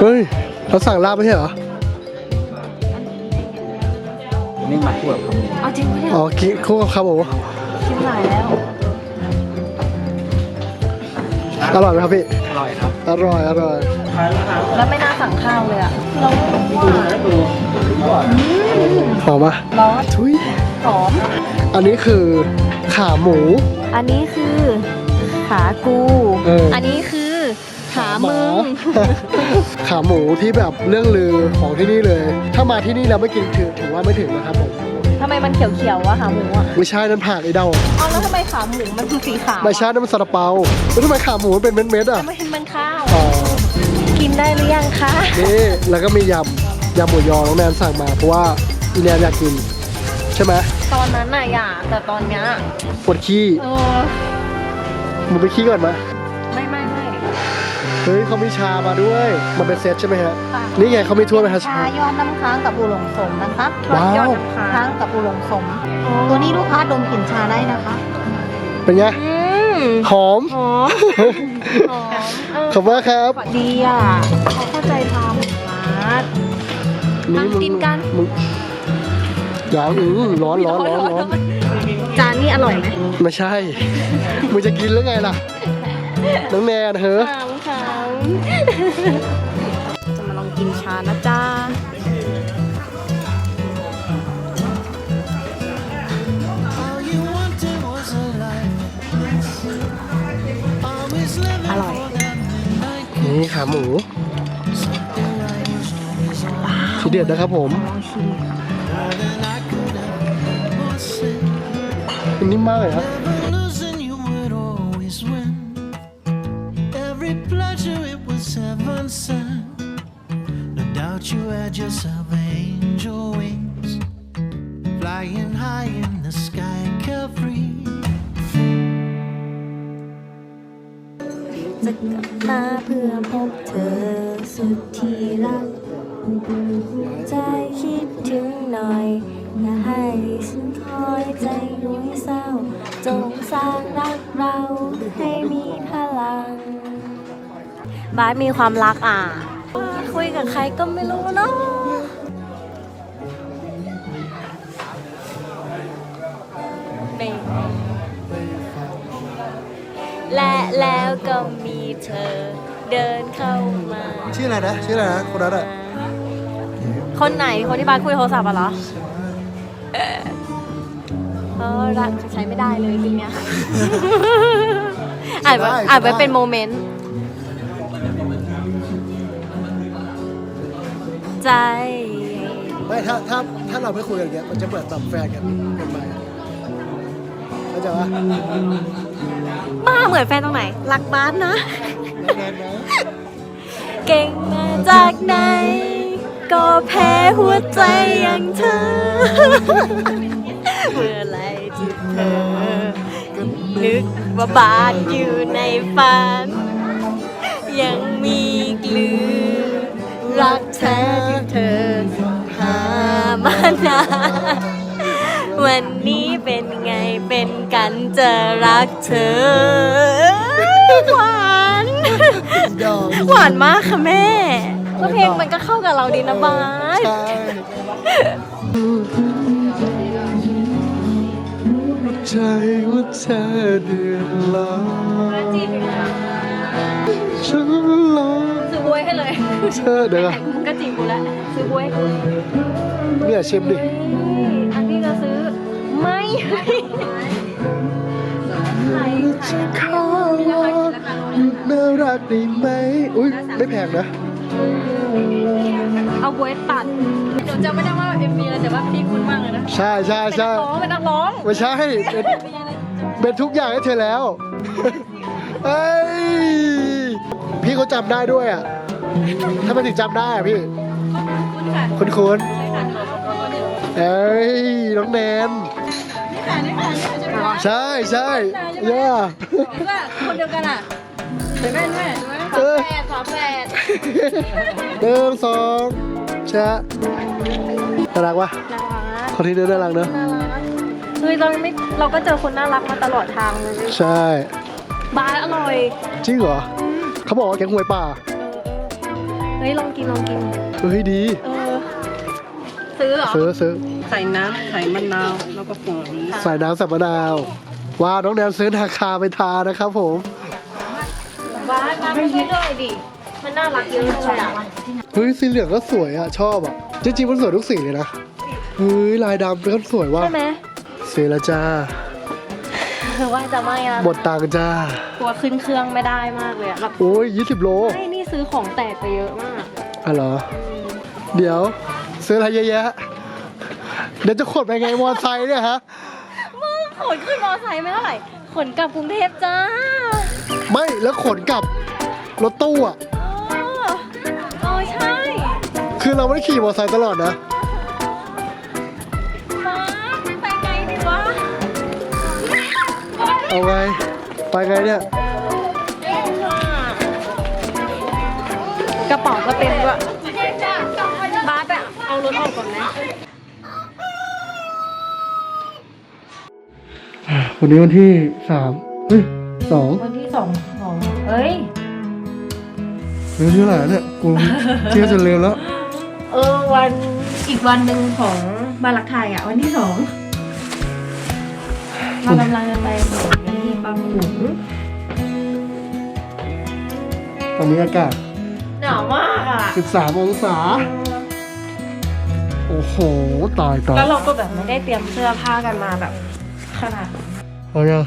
เฮ้ย เราสั่งลาบไม่ใช่เหรอ นี่มาคู่กับขาหมูเอาจริงปะเนี่ยอ๋อกินคู่กับขาหมูชิมหลายแล้ว อร่อยไหมครับพี่ อร่อยครับอร่อย อร่อย แล้วไม่น่าสั่งข้าวเลยอะเราว่าหอมปะร้อนทุยหอม อันนี้คือขาหมู อันนี้คือขากู เอออัอันนี้คือ ขามึงขาหมูที่แบบเรื่องลือของที่นี่เลย ถ้ามาที่นี่แล้วไม่กินถือถือว่าไม่ถึงนะครับผมทำไมมันเขียวๆวะขาหมูอะไม่ใช่นั่นผักไอ้เดาเอาแล้วทำไมขาหมูมันคือสีขาวอะไม่ใช่นั่นมันซาลาเปาแล้วทำไมขาหมูมันเป็นเม็ดๆอะทำไมมันข้าวอ๋อกินได้หรือยังคะนี่แล้วก็มียำยำหมูยอน้องแนนสั่งมาเพราะว่าอีแนนอยากกิน ใช่ไหมตอนนั้นน่ะอยากแต่ตอนเนี้ยปวดขี้เออมึงไปขี้ก่อนมาไม่ไม่ไม่เฮ้ยเขามีชามาด้วย มันเป็นเซตใช่ไหมฮะ ค่ะ นี่ไงเขามีถ้วยไหมฮะชายอดน้ำค้างกับบุหลงสมนะคะว้าว ยอดน้ำค้าค้างงกับบุหลงสม ตัวนี้ลูกค้าดมกลิ่นชาได้นะคะเป็นไง อืมหอม หอมหอมเออขอบคุณมากครับดีอะเขาเข้าใจทำมาร์ทนี่มึงกินกัน มึงร้อนอือร้อนร้อนร้อนร้อนจานนี้อร่อยไหมไม่ใช่ มึงจะกินหรือไงล่ะ น้องแนนเฮ้อขาวขาว จะมาลองกินชานะจ๊ะอร่อย นี่ขาหมูทีเด็ดนะครับผมลองชิมมันนิ่มมากเลยครับ of angel wings, flying high in the sky, carefree. จะกลับมาเพื่อพบเธอสุดที่รักใจคิดถึงหน่อยอย่าให้ฉันคอยใจน้ยเศร้า จงสร้างรักเราให้มีพลังบาสมีความรักอะ คุยกับใครก็ไม่รู้เนาะ นี่และแล้วก็มีเธอเดินเข้ามาชื่ออะไรนะชื่ออะไรนะคนนั้นอะคนไหนคนที่บ้านคุยโทรศัพท์อะเหรอเออเออรักใช้ไม่ได้เลยจริงเนี้ยอ่านไว้ได้อ่านไว้ได้เป็นโมเมนต์ ใจ ไม่ถ้าถ้าถ้าเราไม่คุยกันอย่างเงี้ยมันจะเหมือนแบบแฟนกันเป็นไป เข้าใจปะบ้าเหมือนแฟนตรงไหนรักบ้านนะ แฟนนะเก่งมาจากไหน ก็แพ้หัวใจอย่างเธอ เมื่อไหรที่เธอ นึกว่าบาดอยู่ในฝัน ยังมีกลือรักแท้ที่เธอหามานาน วันนี้เป็นไงเป็นกันจะรักเธอ หวานดอกหวานมากค่ะแม่แล้วเพลงมันก็เข้ากับเราดีนะบาสใช่ใจว่าเธอเดือดร้อนฉันรอซื้ อบวยให้เลยเธอเดี๋ยวก่อนก็จีบกูแล้วซื้อบวยให้กูเนี่ยชิมดิ อันที่จะซื้อไม่ให้ขอวอนหยุดน่ารักได้ไหม อุ้ยไม่แพงนะ เอาบวยตัดหนูจำไม่ได้ว่าเอ็มบีอะไรแต่ว่าพี่คุ้นมากเลยนะใช่ใช่เป็นนัใช่กร้องเป็นนักร้องไม่ใช่เป็นเป็นทุกอย่างให้เธอแล้ว เอ้ยพี่ เขาจำได้ด้วยอะถ้ามันถึงจำได้อะพี่ คุ้นค่ะคุณคุณใช่ค่ะเอ้ยน้องแนนใช่ใช่ย่าก็คนเดียวกันอะเห็นไหมแม่เออแฝดฝาแฝดหนึ่งสองแชะน่ารักวะน่ารักคนที่เดินน่ารักเนอะน่ารักเฮ้ยเราไม่เราก็เจอคนน่ารักมาตลอดทางเลยใช่บาร์อร่อย จริงเหรอ เขาบอกว่าแกงหวยป่าเเฮ้ยลองกินลองกิน เฮ้ยดี เออ ซื้อเหรอ ซื้อซื้อใส่น้ำใส่มะนาวแล้วก็ผงนี้ใส่น้ำสับมะนาวว้าวน้องแนนซื้อนาคาไปทานนะครับผม บ้านมาไม่ใช่ด้วยดิ มันน่ารักเยอะเลยอะเฮ้ยสีเหลืองก็สวยอะชอบอะ จริงๆมันสวยทุกสีเลยนะ เฮ้ยลายดำก็สวยว่ะใช่ไหมเสร็จแล้วจ้า ว่าจะไม่ละหมดตังค์จ้า กลัวขึ้นเครื่องไม่ได้มากเลยอะแบบโอ้ยยี่สิบโลไม่นี่ซื้อของแตกไปเยอะมากอะเหรอ เดี๋ยว ซื้ออะไรเยอะแยะ เดี๋ยวจะขนไปไงมอไซค์เนี่ยฮะ มึงขนขึ้นมอไซค์ไม่เท่าไหร่ขนกลับกรุงเทพจ้าไม่แล้วขนกลับรถตู้อะ เออเออใช่ คือเราไม่ได้ขี่มอไซค์ตลอดนะ เอาไงไปไงเนี่ยกระเป๋าก็เต็มด้วยบ้าสไปเอารถออกก่อนไหมวันนี้วันที่สามเฮ้ยสองวันที่สองของเอ้ยเฮ้ยชื่ออะไรอะเนี่ยกูเที่ยวจนลืมแล้ว เออวันอีกวันหนึ่งของบาลักไทยอะวันที่สองเรากำลังจะไปหมู่กันที่บางหมูตอนนี้อากาศ หนาวมากอะ13 องศา โอ้โห ตายตายแล้วเราก็แบบไม่ได้เตรียมเสื้อผ้ากันมาแบบขนาดนั้นเอาเนี่ย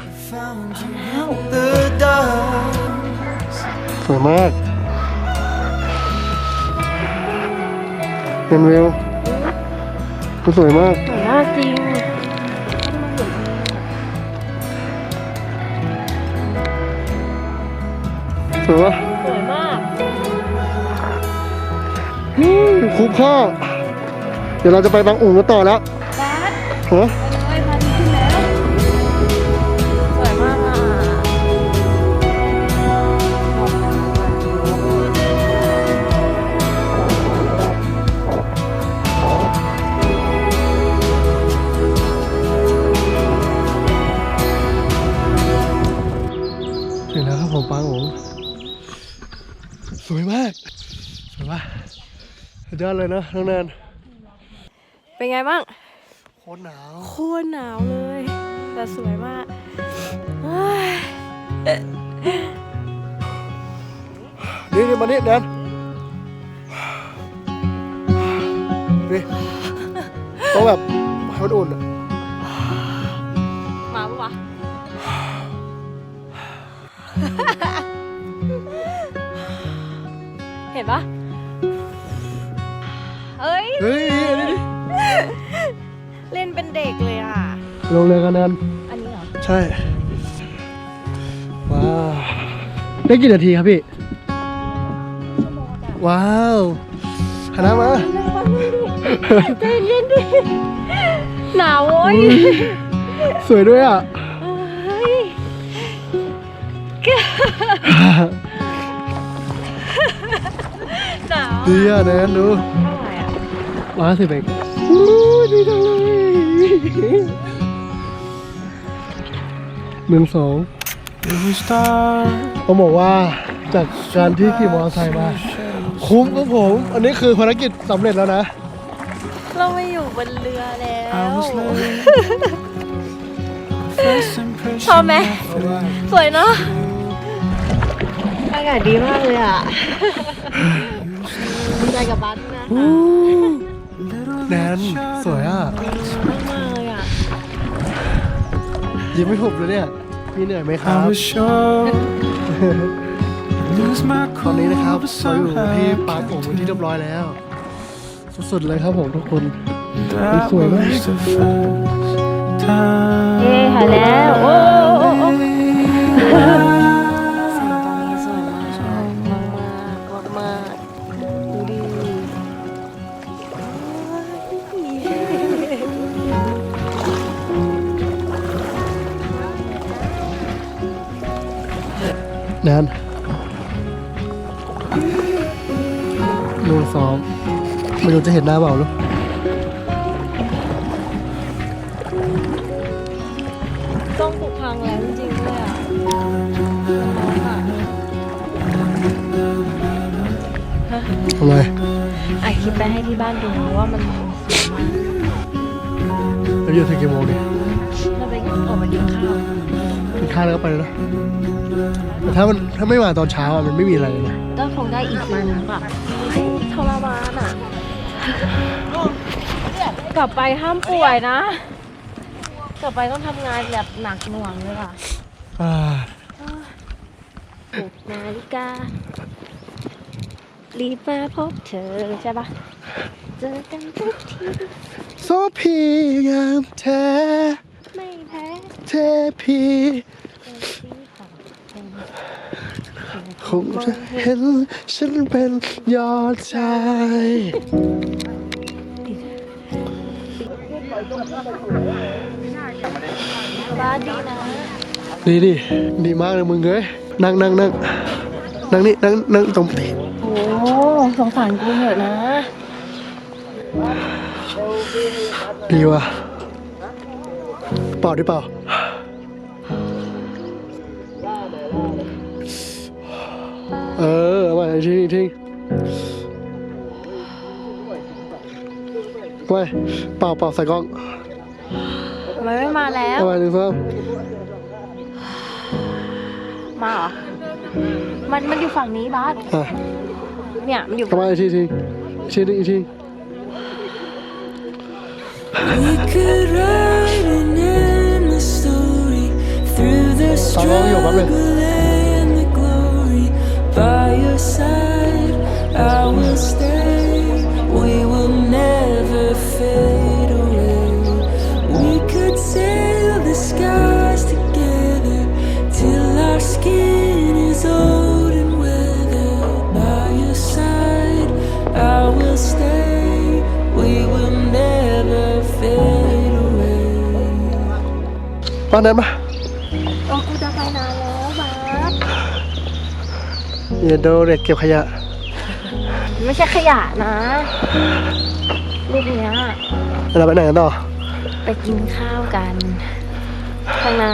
The dark. สวยมากเป็นวิวมันสวยมากสวยมากจริง สวยปะสวยมากอืมคุ้มค่า เดี๋ยวเราจะไปบางอุ่นกันต่อแล้วบ้าสฮะ ยอดเลยนะน้องแนนเป็นไงบ้าง โคตรหนาว โคตรหนาวเลย แต่สวยมากเฮ้ยนี่นี่มานี่แนนนี่ต้องแบบให้มันอุ่นอะมาปะวะเห็นปะ เอ้ยเฮ้ยอันนี้ดิเล่นเป็นเด็กเลยอะ ลงเลยกันแนนอันนี้เหรอ ใช่ ว้าว ได้กี่นาทีครับพี่ว้าวหันหน้ามาใจเย็นดิหนาวโว้ยสวยด้วยอะเฮ้ยหนาว ดีอะแนนดูเท่าไห ร่อะร้อยสิบเองอู้ดีจังเลยหนึ่งสอง If we start ต้องบอกว่าจากการที่ขี่มอเตอร์ไซค์มา คุ้มครับผม อันนี้คือภารกิจสำเร็จแล้วนะ เราไม่อยู่บนเรือแล้ I ว was late. First impression ชอบไหมสวยเนาะอากาศดีมากเลยอะดีใจกับบัสนะ little แนนสวยอะมากเลยอะยิ้มไม่หุบเลยเนี่ยมีเหนื่อยไหมครับ ตอนนี้นะครับเราอยู่ที่ปาร์คผมเป็นที่เรียบร้อยแล้ว สุดๆเลยครับผมทุกคน that swear, man. was the first time. เย้หายแล้วโอ้ ไม่รู้จะเห็นหน้าเปล่าลูกต้องผูกพังแล้วจริงๆด้วยอะฮะทำไมอัดคลิปไปให้ที่บ้านดูว่ามันแล้วอยู่ถึงกี่โมงดิเราไปออกมากินข้าวกินข้าวแล้วก็ไปแล้วนะแต่ถ้ามันถ้าไม่มาตอนเช้าอะมันไม่มีอะไรเลยนะ ก็คงได้อีกวันนึงป่ะทรมานอะ กลับไปห้ามป่วยนะ กลับไปต้องทำงานแบบหนักหน่วงเลยค่ะอ่าหกนาฬิกา รีบมาพบเธอใช่ปะเจอกันทุกทีโซพีงามแท้ไม่แพ้เทพีสีของเธอ คงจะเห็นฉันเป็นยอดชายบ้านดีนะดีดิดีมากเลยมึงเอ้ยนั่งนั่งนั่งนั่งนี่นั่งนั่งตรงนี้โอ้สงสารกูเถอะนะ ดีว่ะเปล่าดิเปล่า เออเอามาทิ้งทิ้งไปเปล่าเปล่าใส่กล้องทำไมไม่มาแล้ว เอาไปหนึ่งสองมาเหรอ มันมันอยู่ฝั่งนี้บาสอะเนี่ยมันอยู่ เอามาอีกทีทิ้งอีกทีนึงอีกที We could write an endless story through the ตอนร้องอยู่แป๊บนึง struggle and the glory. By your side, I will stay. We will never fade away. We could sail the skies together till our skin is old and weathered. By your side, I will stay. We will never fade away. บ้า อย่าโดนเด็กเก็บขยะ ไม่ใช่ขยะนะรูปเนี้ยเราไปไหนกันต่อไปกินข้าวกัน ข้างหน้า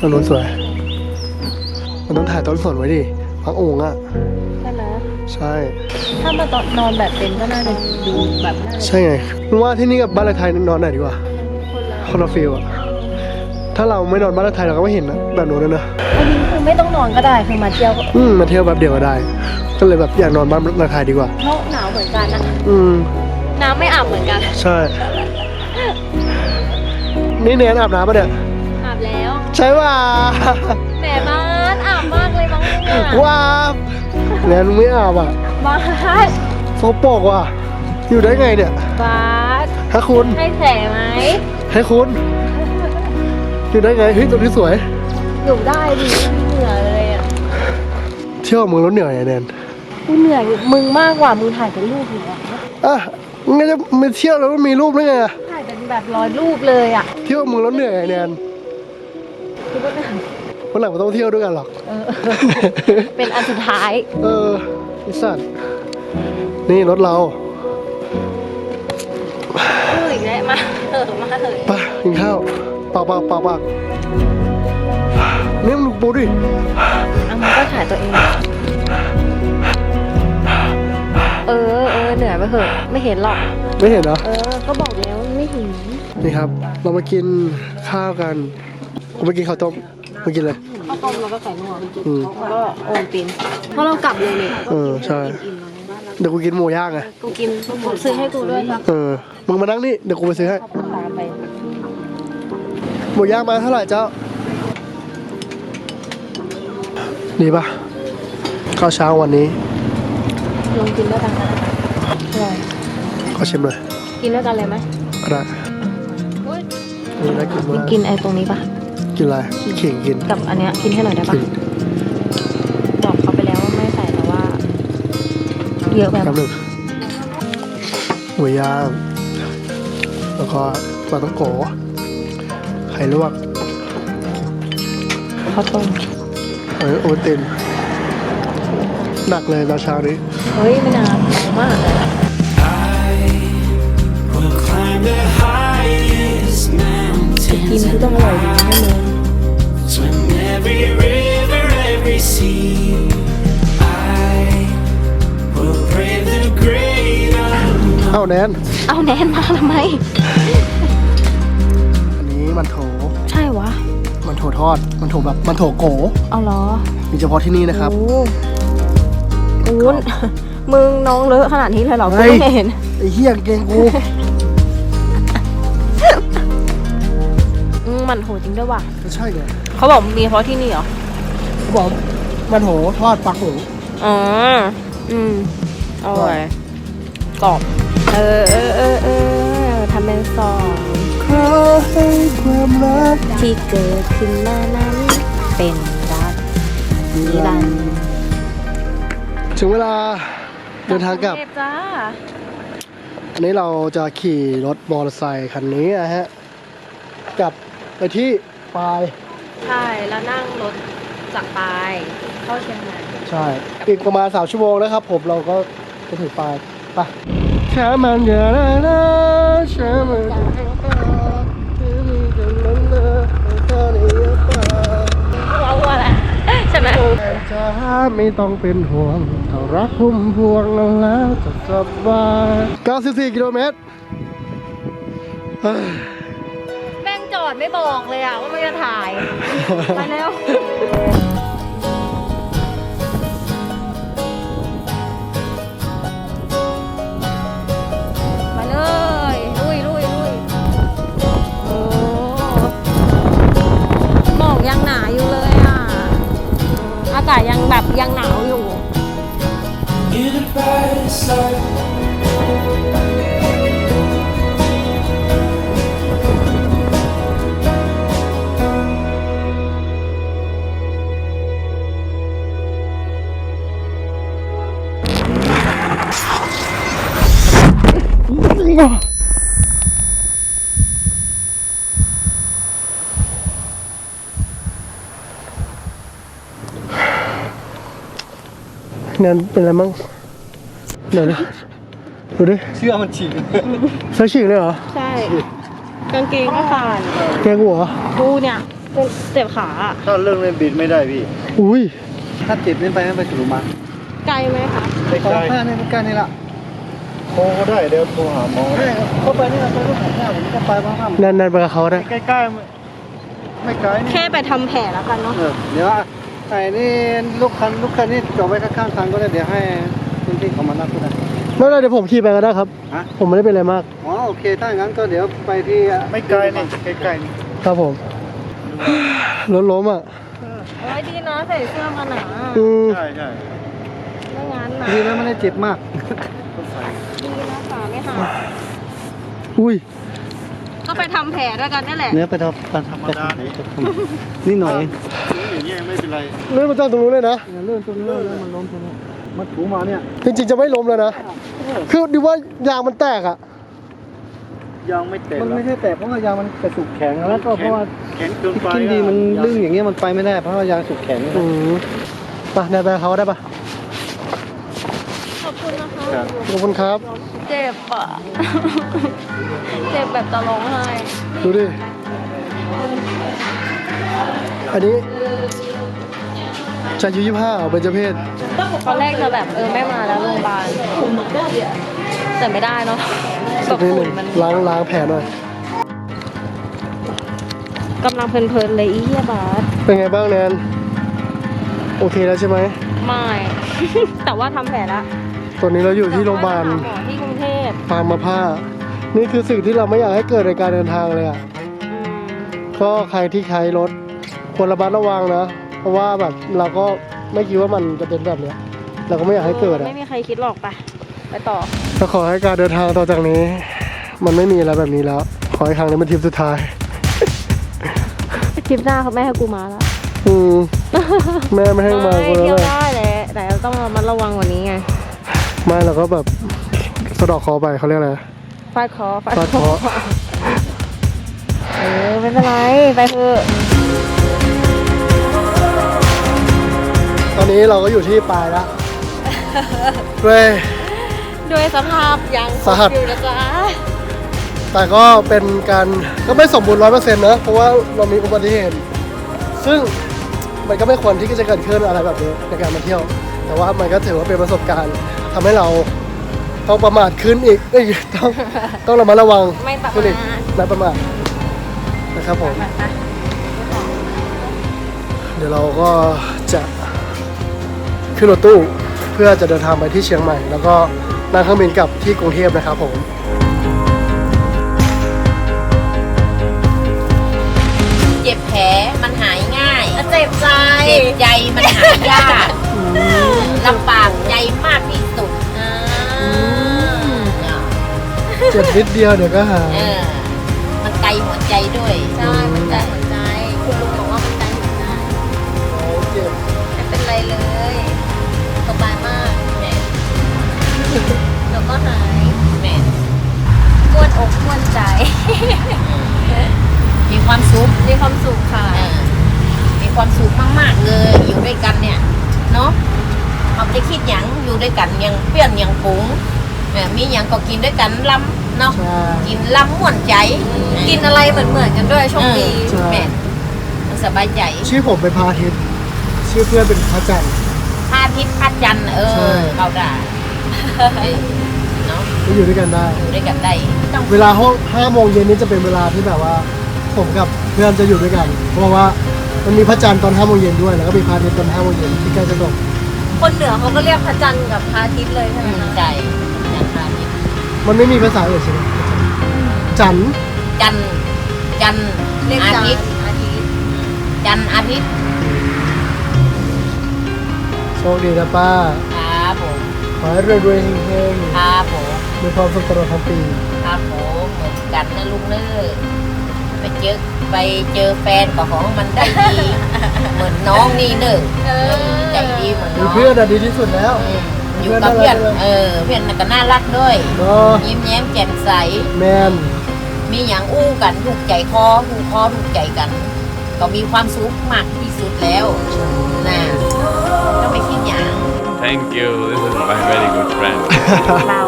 ตรงนู้นสวย มันต้องถ่ายต้นสนไว้ดิพักโอ่งอะ ใช่ไหมใช่ ถ้ามาตอนนอนแบบเต็นท์ก็น่าจะดูแบบน่าจะใช่ไงมึงว่าที่นี่กับบ้านเลไทยนอนไหนดีกว่าคนละฟิลอะถ้าเราไม่นอนบ้านเลไทยเราก็ไม่เห็นนะแบบนู้นนะเนอะวันนี้คือ ไม่ต้องนอนก็ได้คือมาเที่ยวอืมมาเที่ยวแบบเดียวก็ได้ ก็เลยแบบอยากนอนบ้านเลไทยดีกว่า เพราะหนาวเหมือนกันนะอืม น้ำไม่อาบเหมือนกันใช่ นี่เนียนอาบน้ำปะเนี่ยอาบแล้วใช่ป่ะแหมบ้านอาบมากเลยบ้างเนี่ยว้าบเนียนไม่อาบอะบ้านโซโปรกว่ะอยู่ได้ไงเนี่ยบ้านให้คุณ ให้แสไหมให้คุณ อยู่ได้ไงเฮ้ยตรงนี้สวย อยู่ได้ดิ เที่ยวกับมึงแล้วเหนื่อยอะแนนกูเหนื่อยมึงมากกว่ามึงถ่ายเป็นรูปอยู่อะอะมึงจะมาเที่ยวแล้วมีรูปได้ไงอะถ่ายเป็นแบบร้อยรูปเลยอะเที่ยวกับมึงแล้วเหนื่อยอะแนนคือว่าเหนื่อยวันหลังไม่ต้องเที่ยวด้วยกันหรอกเออ เป็นอันสุดท้าย เออไอ้สัตว์นี่รถเราพูดอีกแล้วมาเออมาเถอะไปกินข้าวปากปากปากปาก นี่มึงปูดิเอามันก็ถ่ายตัวเอง เออเออเหนื่อยไปเถอะไม่เห็นหรอก ไม่เห็นเหรอ เออ ก็บอกแล้วไม่เห็นนี่ครับ เรามากินข้าวกันกูมากินข้าวต้มมากินเลย ข้าวต้มแล้วก็ไก่นวดอืม แล้วก็โอนตินเพราะเรากลับเลยนี่เออ ใช่ เดี๋ยวกูกินหมูย่างไงกูกินกูซื้อให้กูด้วยครับเออ มึงมานั่งนี่ เดี๋ยวกูไปซื้อให้ ตามไปหมูย่างมาเท่าไหร่เจ้า ดีปะข้าวเช้าวันนี้ลองกินด้วยกันก็ได้อร่อยขอชิมเลยกินด้วยกันเลยไหมก็ได้เออได้กินมึมางกกินไอ้ตรงนี้ปะกินอะไรขิงกินกับอันเนี้ยกินให้หน่อยได้ปะขิงบอกเขาไปแล้วว่าไม่ใส่แต่ว่า เยอะแบบแป๊บหนึงหมูย่างแล้วก็ปลาต้องโกไข่ลวกข้าวต้ม เออโอเต็นหนักเลยราชานี้ เฮ้ยไม่นานมาก กินก็ต้องอรอยดีแน่เลยอเอาแนน เอาแนนมาทำไม มันโถทอด มันโถแบบ มันโถโกเอาเหรอมีเฉพาะที่นี่นะครับ โอ้โหมึงน้องเลอะขนาดนี้เลยเหรอเฮ้กูยไม่เห็น ไอ้เหี้ยกางเกงกู อืมมันโหจริงด้วยว่ะไม่ใช่เลยเขาบอกมีเฉพาะที่นี่เหรอ เขาบอกมันโถทอดปักหมูอ๋อ อืมอร่อยกรอบ เออเออเออเออทำเป็นซอง ขอให้ความรักที่เกิดขึ้นมานั้น เป็นรักนิรันดร์ถึงเวลาเดินทางกลับเทพจ้า อันนี้เราจะขี่รถมอเตอร์ไซค์คันนี้นะฮะกลับไปที่ปลายใช่ แล้วนั่งรถจากปลายเข้าเชียงใหม่ ใช่ อีกประมาณ3ชั่วโมงนะครับ ผมเราก็จะถึงปลายไปช้ามันเยอะนะนะช้ามันเยอะนะ เราอะไรใช่ไหมจะไม่ต้องเป็นห่วงถ้ารักพุ่มพวงแล้วจะสบาย94กิโลเมตรเฮ้ยแม่งจอดไม่บอกเลยอะว่ามันจะถ่ายมาแล้วมาเลย นั่นเป็นอะไรมั้งเดี๋ยวดิดูดิเชื่อมันฉีกใส่ฉีกเลยเหรอใช่ กางเกงก็ขาดแกงหัวกูเนี่ยเจ็บขาอะถ้าเรื่องเล่นบิดไม่ได้พี่ อุ้ยถ้าเจ็บเล่นไปไม่ไปสุรุมาไกลไหมคะไปไกลนี่ไม่ใกล้นี่ละโทรก็ได้เดี๋ยวโทรหาหมอได้เข้าไปนี่เราไปรถของแม่ผมก็ไปบ้างครับนั่นนั่นไปกับเขาได้ใกล้ๆไม่ไกลแค่ไปทำแผลแล้วกันเนาะเออเดี๋ยว ไอ้นี่ลูกคันลูกคันนี่จอดไว้ข้างๆทางก็ได้เดี๋ยวให้คุณพี่เขามารับก็ได้ ไม่เป็นไรเดี๋ยวผมขี่ไปก็ได้ครับ ฮะ ผมไม่ได้เป็นอะไรมาก อ๋อโอเคถ้าอย่างนั้นก็เดี๋ยวไปที่ไม่ไกลนี่ใกล้ๆนี่ครับผม รถล้มอะโอ้ยดีนะใส่เสื้อมาหนาอืมใช่ใช่ไม่งั้นนะดีแล้วไม่ได้เจ็บมากดีนะขาไม่หักอุ้ย ก็ไปทำแผลด้วยกันนี่แหละ เนื้อไปทำการธรรมดานี่หน่อยอย่างเงี้ยไม่เป็นไรเลื่อนมาจากตรงนู้นเลยนะเลื่อนตรงนี้แล้วมันล้มตรงนี้มันถูมาเนี่ยจริงๆจะไม่ล้มแล้วนะคือดูว่ายางมันแตกอะยางไม่แตกมันไม่ใช่แตกเพราะว่ายางมันกระสุกแข็งแล้วก็เพราะว่าแข็งเกินไปขึ้นดีมันลื่นอย่างเงี้ยมันไปไม่ได้เพราะว่ายางสุกแข็งอืมไปนายไปกับเขาได้ปะขอบคุณนะคะครับขอบคุณครับ เจ็บอะ เจ็บแบบจะร้องไห้ดูดิ อันนี้ชายอายุยี่ห้าเป็นเจ้าเพศตอนแรกเธอแบบเออไม่มาแล้วโรงพยาบาลแต่ไม่ได้เนาะแบสับกนิดหฝุ่นึ่นงมันล้างล้างแผลหน่อยกำลังเพลินๆเลยอีเหี้ยบาสเป็นไงบ้างแนนโอเคแล้วใช่ไหมไม่ แต่ว่าทำแผลแล้วตอนนี้เราอยู่ที่โรงพยาบาลห มอที่กรุงเทพปางมาผ้านี่คือสิ่งที่เราไม่อยากให้เกิดในการเดินทางเลยอะอืมก็ใครที่ใช้รถควรระมัดระวังนะ เพราะว่าแบบเราก็ไม่คิดว่ามันจะเป็นแบบเนี้ย เราก็ไม่อยากให้เกิดอะไม่มีใครคิดหรอกไปไปต่อก็ขอให้การเดินทางต่อจากนี้ มันไม่มีอะไรแบบนี้แล้ว ขอให้ครั้งนี้เป็นทริปสุดท้ายทริปหน้าเขาไม่ให้กูมาแล้วอืมแม่ไม่ให้มาไม่คนเที่แล้ยววได้แหละแต่ต้องระมัดระวังกว่านี้ไงไม่เราก็แบบ สะเดอกคอไปเขาเรียกอะไร ฟาดคอฟาดฟาดคเคอราะห์เออ ไม่เป็นไร ไปเถอะตอนนี้เราก็อยู่ที่ปลายแล้วเว้ย ด้วยสภาพยังสาหัส อยู่นะจ๊ะแต่ก็เป็นการก็ไม่สมบูรณ์ร้อยเปอร์เซ็นต์นะเพราะว่าเรามีอุบัติเหตุ ซึ่งมันก็ไม่ควรที่จะเกิดขึ้นอะไรแบบนี้ในการมาเที่ยว แต่ว่ามันก็ถือว่าเป็นประสบการณ์ทำให้เรา ต้องประมาทขึ้นอีกเอ้ยต้องต้องระมัดระวังไม่ประขึ้นอีกมาทไม่ประมาทนะครับผมเดี๋ยวเราก็จะขึ้นรถตู้เพื่อจะเดินทางไปที่เชียงใหม่ แล้วก็นั่งเครื่องบินกลับที่กรุงเทพนะครับผมเจ็บแผลมันหายง่าย เจ็บใจ เจ็บใจมันหายยากลำบากใจมากที่สุด เจ็บนิดเดียวเดี๋ยวก็หายเออ มันไกลหัวใจด้วยใช่มันไกลหัวใจ คุณลุงบอกว่ามันไกลหัวใจเจ็บไม่เป็นไรเลยสบายมากแหม่เดี๋ยวก็หายแหม่กวนอกกวนใจ มีความสุขมีความสุขค่ะ มีความสุขมากๆเลย อยู่ด้วยกันเนี่ย เนาะเราจะคิดหยังอยู่ด้วยกันยังเปี้ยนยังปุง เออมีหยังก็กินด้วยกันล้ำเนาะ ใช่ กินล้ำม่วนใจกินอะไรเหมือนเหมือนๆกันด้วยโชคดีใช่แม่มันสบายใจชื่อผมเป็นพาทิตย์ชื่อเพื่อนเป็นพระจันทร์พระอาทิตย์พระจันทร์เอใช่ อเขาได้เออเนาะก็อยู่ด้วยกันได้ อยู่ด้วยกันได้ต้องเวลาห้องห้าโมงเย็นนี้จะเป็นเวลาที่แบบว่า ผมกับเพื่อนจะอยู่ด้วยกัน เพราะว่ามันมีพระจันทร์ตอนห้าโมงเย็นด้วย แล้วก็มีพระอาทิตย์ตอนห้าโมงเย็นที่ใกล้จะตกคนเหนือเขาก็เรียกพระจันทร์กับพระอาทิตย์เลยใช่ไหมคะใจ มันไม่มีภาษาอื่นใช่ไหมจันทร์จันทร์จันทร์เรียกอาจันททิตย์ร์อาทิตย์จันทร์อาทิตย์โชคดีนะป้า ครับผมขอให้รวยๆเฮงครับผมๆมีความสุขตลอดทั้งปี ครับผมเหมือนกันนะลุงเนอไปเจอไปเจอแฟนกับของมันได้ดี เหมือนน้องนี่เนอะเออใจดีเหมือนมีน้องเพื่อนอะดีที่สุดแล้ว อืม อยู่กับเพื่อนเออเพื่อนก็น่ารักด้วยเนาะยิ้มแย้มแจ่มใส แมนมีอย่างอู้กันถูกใจคอถูกคอถูกใจกัน ก็มีความสุขมากที่สุดแล้วนะต้องไปคิดอย่าง Thank you. This is my very good friend. เรา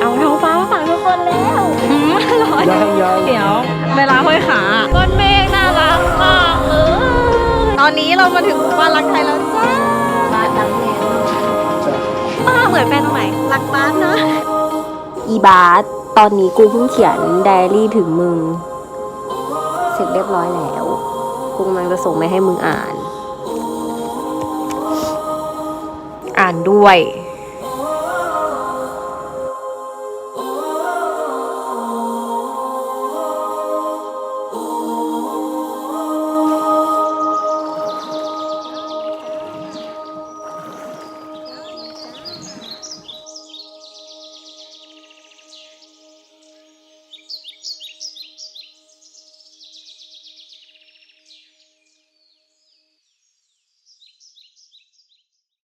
เอาท้องฟ้ามาฝากทุกคนแล้วอืมร้อนยังยังเดี๋ยวเวลาห้อยขาก้อนเมฆน่ารักมากเออตอนนี้เรามาถึงบ้านรักไทยแล้วจ้าบ้านหลังนี้ป้า เหมือนแฟนตรงไหนรักบ้านนะอีบาสตอนนี้กูเพิ่งเขียนไดอารี่ถึงมึง เสร็จเรียบร้อยแล้ว กูกำลังจะส่งไปให้มึงอ่าน อ่านด้วย